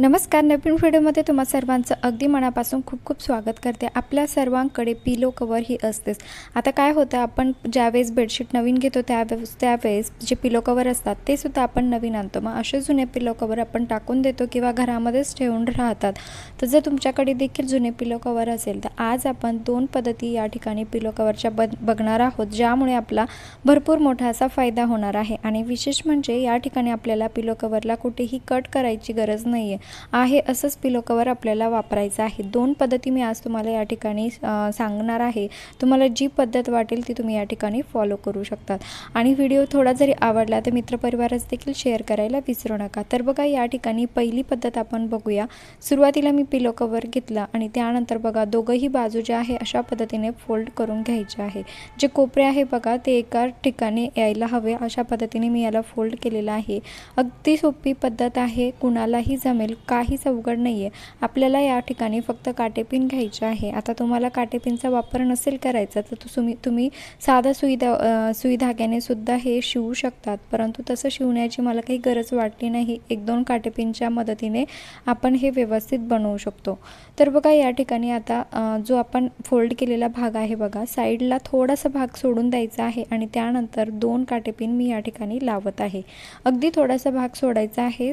नमस्कार नवीन व्हिडिओमध्ये तुम्हा सर्वांचं अगदी मनापासून खूप खूप स्वागत करते. आपल्या सर्वांकडे पिलो कवर ही असतेच. आता काय होतं आपण ज्यावेळेस बेडशीट नवीन घेतो त्यावेळेस त्यावेळेस जे पिलो कवर असतात ते सुद्धा आपण नवीन आणतो. मग असे जुने पिलो कवर आपण टाकून देतो किंवा घरामध्येच ठेवून राहतात. तर जर तुमच्याकडे देखील जुने पिलो कवर असेल तर आज आपण दोन पद्धती या ठिकाणी पिलो कवरच्या ब बघणार आहोत ज्यामुळे आपला भरपूर मोठा असा फायदा होणार आहे. आणि विशेष म्हणजे या ठिकाणी आपल्याला पिलो कवरला कुठेही कट करायची गरज नाही आहे आहे असंच पिलो कवर आपल्याला वापरायचं आहे. दोन पद्धती मी आज तुम्हाला या ठिकाणी सांगणार आहे. तुम्हाला जी पद्धत वाटेल ती तुम्ही या ठिकाणी फॉलो करू शकतात. आणि व्हिडिओ थोडा जरी आवडला तर मित्रपरिवारास देखील शेअर करायला विसरू नका. तर बघा या ठिकाणी पहिली पद्धत आपण बघूया. सुरुवातीला मी पिलो कवर घेतला आणि त्यानंतर बघा दोघंही बाजू ज्या आहे अशा पद्धतीने फोल्ड करून घ्यायचे आहे. जे कोपरे आहे बघा ते एका ठिकाणी यायला हवे. अशा पद्धतीने मी याला फोल्ड केलेलं आहे. अगदी सोपी पद्धत आहे. कुणालाही जमेल काहीच अवघड नाही आहे आपल्याला या ठिकाणी फक्त काटेपिन घ्यायचे आहे. आता तुम्हाला काटेपिनचा वापर नसेल करायचा तर तुम्ही तुम्ही साधा सुई धा सुई धाग्याने सुद्धा हे शिवू शकतात. परंतु तसं शिवण्याची मला काही गरज वाटली नाही. एक दोन काटेपिनच्या मदतीने आपण हे व्यवस्थित बनवू शकतो. तर बघा या ठिकाणी आता जो आपण फोल्ड केलेला भाग आहे बघा साईडला थोडासा भाग सोडून द्यायचा आहे आणि त्यानंतर दोन काटेपिन मी या ठिकाणी लावत आहे. अगदी थोडासा भाग सोडायचा आहे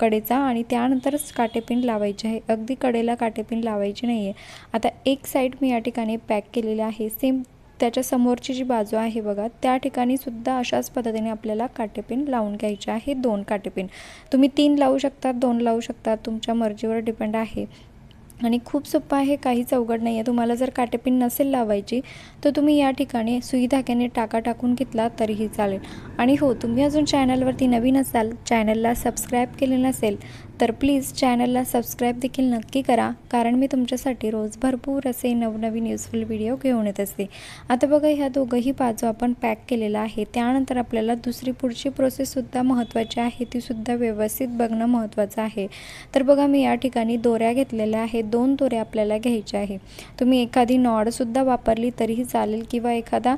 कडेचा आणि त्यानंतरच काटेपिन लावायचे आहे. अगदी कडेला काटेपिन लावायची नाही आहे आता एक साईड मी या ठिकाणी पॅक केलेली आहे. सेम त्याच्या समोरची जी बाजू आहे बघा त्या ठिकाणी सुद्धा अशाच पद्धतीने आपल्याला काटेपिन लावून घ्यायचे आहे दोन काटेपिन तुम्ही तीन लावू शकता दोन लावू शकता तुमच्या मर्जीवर डिपेंड आहे. आणि खूप सोपं आहे काहीच अवघड नाही आहे तुम्हाला जर काटेपिन नसेल लावायची तर तुम्ही या ठिकाणी सुई धाक्याने टाका टाकून घेतला तरीही चालेल. आणि हो तुम्ही अजून चॅनलवरती नवीन असाल चॅनलला सबस्क्राईब केले नसेल तर प्लीज चॅनलला सबस्क्राईब देखील नक्की करा कारण मी तुमच्यासाठी रोज भरपूर असे नवनवीन युजफुल व्हिडिओ घेऊन येत असते. आता बघा ह्या दोघंही बाजू आपण पॅक केलेला आहे. त्यानंतर आपल्याला दुसरी पुढची प्रोसेससुद्धा महत्त्वाची आहे. तीसुद्धा व्यवस्थित बघणं महत्त्वाचं आहे. तर बघा मी या ठिकाणी दोऱ्या घेतलेल्या आहेत. दोन दोऱ्या आपल्याला घ्यायच्या आहे. तुम्ही एखादी नॉडसुद्धा वापरली तरीही चालेल किंवा एखादा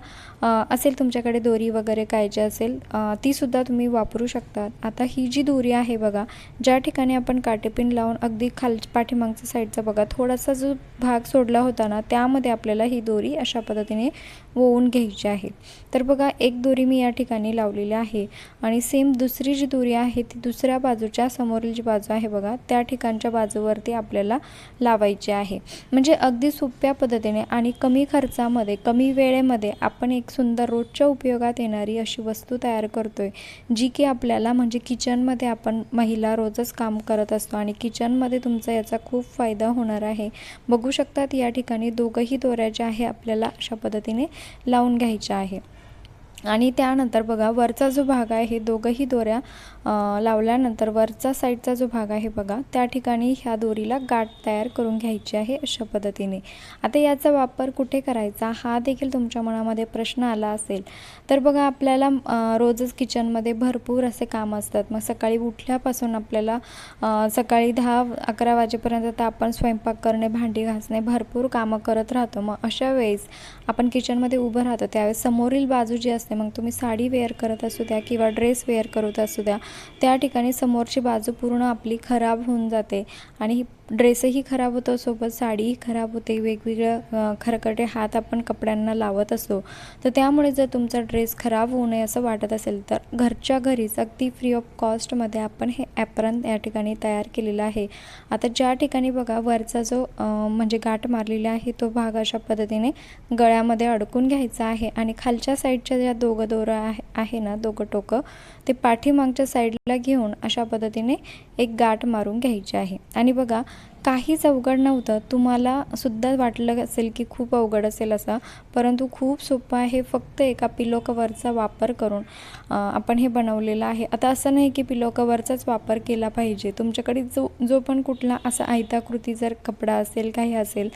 असेल तुमच्याकडे दोरी वगैरे काय जे असेल तीसुद्धा तुम्ही वापरू शकतात आता ही जी दोरी आहे बघा ज्या ठिकाणी आपण काटेपिन लावून अगदी खाल पाठीमागच्या साईडचा बघा. थोडासा जो भाग सोडला होता ना त्यामध्ये आपल्याला ही दोरी अशा पद्धतीने वोवून घ्यायची आहे. तर बघा एक दोरी मी या ठिकाणी लावलेली आहे आणि सेम दुसरी जी दोरी आहे ती दुसऱ्या बाजूच्या समोरील जी बाजू आहे बघा त्या ठिकाणच्या बाजूवरती आपल्याला लावायची आहे. म्हणजे अगदी सोप्या पद्धतीने आणि कमी खर्चामध्ये कमी वेळेमध्ये आपण एक सुंदर रोजच्या उपयोगात येणारी अशी वस्तू तयार करतोय जी की आपल्याला म्हणजे किचनमध्ये आपण महिला रोजच काम करत असतो आणि किचनमध्ये तुमचा याचा खूप फायदा होणार आहे. बघू शकतात या ठिकाणी दोघंही दोऱ्या ज्या आहे आपल्याला अशा पद्धतीने लावून घ्यायच्या आहे आणि त्यानंतर बघा वरचा जो भाग आहे हे दोघंही दोऱ्या लावल्यानंतर वरचा साईडचा जो भाग आहे बघा त्या ठिकाणी ह्या दोरीला गाठ तयार करून घ्यायची आहे अशा पद्धतीने. आता याचा वापर कुठे करायचा? हा देखील तुमच्या मनामध्ये प्रश्न आला असेल. तर बघा आपल्याला रोजच किचनमध्ये भरपूर असे काम असतात. मग सकाळी उठल्यापासून आपल्याला सकाळी दहा अकरा वाजेपर्यंत तर आपण स्वयंपाक करणे भांडी घासणे भरपूर कामं करत राहतो. मग अशा वेळेस आपण किचनमध्ये उभं राहतो त्यावेळेस समोरील बाजू जी असते मग तुम्ही साडी वेअर करत असू द्या किंवा ड्रेस वेअर करत असू द्या त्या ठिकाणी समोरची बाजू पूर्ण आपली खराब होऊन जाते. आणि ड्रेसही खराब होतो सोबत साडीही खराब होते. वेगवेगळ्या खरकटे हात आपण कपड्यांना लावत असतो. तर त्यामुळे जर तुमचा ड्रेस खराब होऊ नये असं वाटत असेल तर घरच्या घरीच अगदी फ्री ऑफ कॉस्टमध्ये आपण हे ॲप्रन या ठिकाणी तयार केलेलं आहे. आता ज्या ठिकाणी बघा वरचा जो म्हणजे गाठ मारलेला आहे तो भाग अशा पद्धतीने गळ्यामध्ये अडकून घ्यायचा आहे. आणि खालच्या साईडच्या ज्या दोघं दोरं आहे आहे ना दोघं टोकं. ते पाठीमागच्या साईडला घेऊन अशा पद्धतीने एक गाठ मारून घ्यायची आहे. आणि बघा काहीच अवघड नव्हतं. तुम्हाला सुद्धा वाटलं असेल की खूप अवघड असेल असं परंतु खूप सोपं आहे फक्त एका पिलो कवरचा वापर करून आपण हे बनवलेलं आहे. आता असं नाही की पिलो कवरचाच वापर केला पाहिजे. तुमच्याकडे जो जो पण कुठला असा आयताकृती जर कपडा असेल काही असेल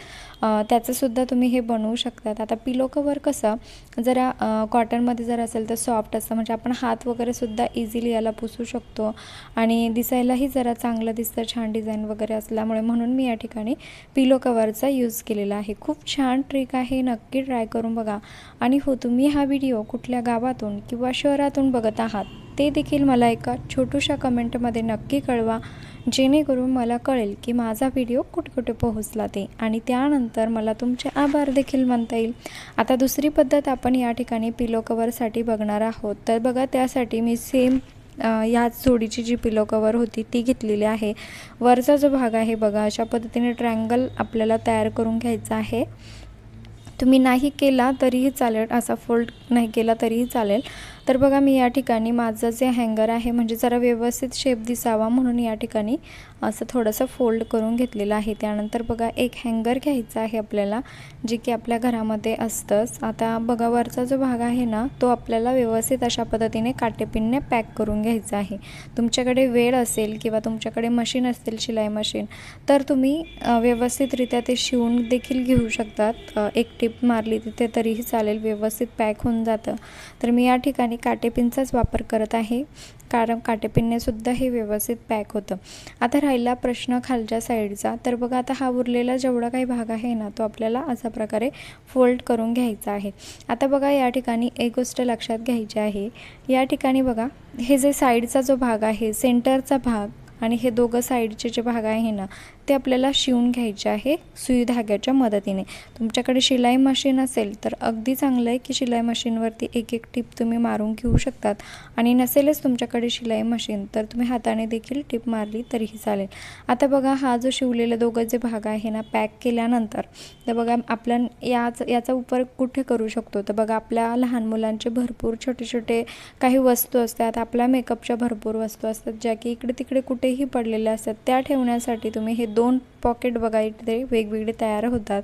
त्याचंसुद्धा तुम्ही हे बनवू शकतात. आता पिलो कवर कसं जरा कॉटनमध्ये जर असेल तर सॉफ्ट असतं म्हणजे आपण हात वगैरे सुद्धा इझिली याला पुसू शकतो. आणि दिसायलाही जरा चांगलं दिसतं छान डिझाईन वगैरे असल्यामुळे म्हणून मी या ठिकाणी पिलो कवरचा यूज केलेला आहे. खूप छान ट्रिक आहे नक्की ट्राय करून बघा. आणि हो तुम्ही हा व्हिडिओ कुठल्या गावातून किंवा शहरातून बघत आहात ते देखील मला एका छोटूशा कमेंटमध्ये नक्की कळवा जेणेकरून मला कळेल की माझा व्हिडिओ कुठकुठे कुठे पोहोचला ते. आणि त्यानंतर मला तुमचे आभार देखील म्हणता येईल. आता दुसरी पद्धत आपण या ठिकाणी पिलो कवरसाठी बघणार आहोत. तर बघा त्यासाठी मी सेम ह्याच जोडीची जी पिलो कवर होती ती घेतलेली आहे. वरचा जो भाग आहे बघा अशा पद्धतीने ट्रँगल आपल्याला तयार करून घ्यायचा आहे. तुम्ही नाही केला तरीही चालेल असा फोल्ड नाही केला तरीही चालेल. तर बघा मी या ठिकाणी माझं जे हँगर आहे म्हणजे जरा व्यवस्थित शेप दिसावा म्हणून या ठिकाणी असं थोडंसं फोल्ड करून घेतलेलं आहे. त्यानंतर बघा एक हँगर घ्यायचा आहे आपल्याला जे की आपल्या घरामध्ये असतंच. आता बघा वरचा जो भाग आहे ना तो आपल्याला व्यवस्थित अशा पद्धतीने काटेपिनने पॅक करून घ्यायचा आहे. तुमच्याकडे वेळ असेल किंवा तुमच्याकडे मशीन असतील शिलाई मशीन तर तुम्ही व्यवस्थितरित्या ते शिवून देखील घेऊ शकतात. एक टिप मारली तिथे तरीही चालेल व्यवस्थित पॅक होऊन जातं. तर मी या ठिकाणी काटेपिनचाच वापर करत आहे. कारण काटेपिनने सुद्धा हे व्यवस्थित पॅक होतं. आता राहिला प्रश्न खालच्या साईडचा. तर बघा आता हा उरलेला जेवढा काही भाग आहे ना तो आपल्याला अशा प्रकारे फोल्ड करून घ्यायचा आहे. आता बघा या ठिकाणी एक गोष्ट लक्षात घ्यायची आहे. या ठिकाणी बघा हे जे साईडचा जो भाग आहे सेंटरचा भाग आणि हे दोघं साईडचे जे भाग आहे ना ते आपल्याला शिवून घ्यायचे आहे सुई धाग्याच्या मदतीने. तुमच्याकडे शिलाई मशीन असेल तर अगदी चांगलं आहे की शिलाई मशीनवरती एक एक टिप तुम्ही मारून घेऊ शकतात. आणि नसेलच तुमच्याकडे शिलाई मशीन तर तुम्ही हाताने देखील टिप मारली तरीही चालेल. आता बघा हा जो शिवलेला दोघं जे भाग आहे ना पॅक केल्यानंतर तर बघा आपल्या याच याचा उपयोग कुठे करू शकतो? तर बघा आपल्या लहान मुलांचे भरपूर छोटे छोटे काही वस्तू असतात आपल्या मेकअपच्या भरपूर वस्तू असतात ज्या की इकडे तिकडे कुठेही पडलेल्या असतात त्या ठेवण्यासाठी तुम्ही हे दोन पॉकेट बघा इथे वेगवेगळे तयार होतात.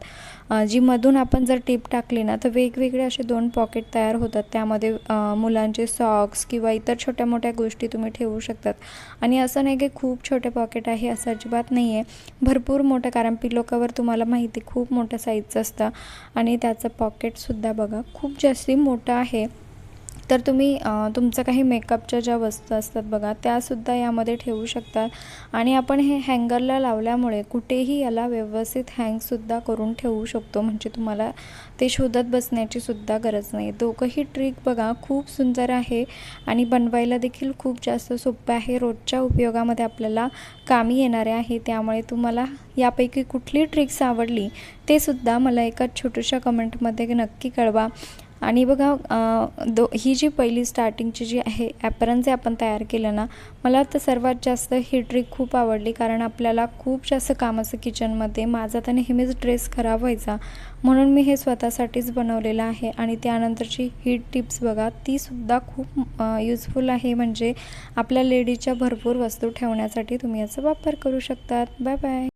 जी मधून आपण जर टीप टाकली ना तर वेगवेगळे असे दोन पॉकेट तयार होतात. त्यामध्ये मुलांचे सॉक्स किंवा इतर छोट्या मोठ्या गोष्टी तुम्ही ठेवू शकतात. आणि असं नाही की खूप छोटे पॉकेट आहे असं अजिबात नाही आहे भरपूर मोठं कारण पिलो कवर तुम्हाला माहिती खूप मोठ्या साईजचं असतं. आणि त्याचं पॉकेटसुद्धा बघा खूप जास्ती मोठं आहे. तर तुम्ही तुमचं काही मेकअपच्या ज्या वस्तू असतात बघा त्यासुद्धा यामध्ये ठेवू शकतात. आणि आपण हे हँगरला लावल्यामुळे कुठेही याला व्यवस्थित हँगसुद्धा करून ठेवू शकतो म्हणजे तुम्हाला ते शोधत बसण्याची सुद्धा गरज नाही. दोघंही ट्रिक बघा खूप सुंदर आहे आणि बनवायला देखील खूप जास्त सोपं आहे. रोजच्या उपयोगामध्ये आपल्याला कामी येणारे आहे त्यामुळे तुम्हाला यापैकी कुठली ट्रिक्स आवडली ते सुद्धा मला एका छोट्याशा कमेंटमध्ये नक्की कळवा. आणि बघा दो ही जी पहिली स्टार्टिंगची जी आहे ॲपरन जे आपण तयार केलं ना मला तर सर्वात जास्त ही ट्रिक खूप आवडली. कारण आपल्याला खूप जास्त काम असं किचनमध्ये माझा तर नेहमीच ड्रेस खराब व्हायचा. म्हणून मी हे स्वतःसाठीच बनवलेलं आहे. आणि त्यानंतरची ही टिप्स बघा तीसुद्धा खूप यूजफुल आहे. म्हणजे आपल्या लेडीजच्या भरपूर वस्तू ठेवण्यासाठी तुम्ही याचा वापर करू शकतात. Bye bye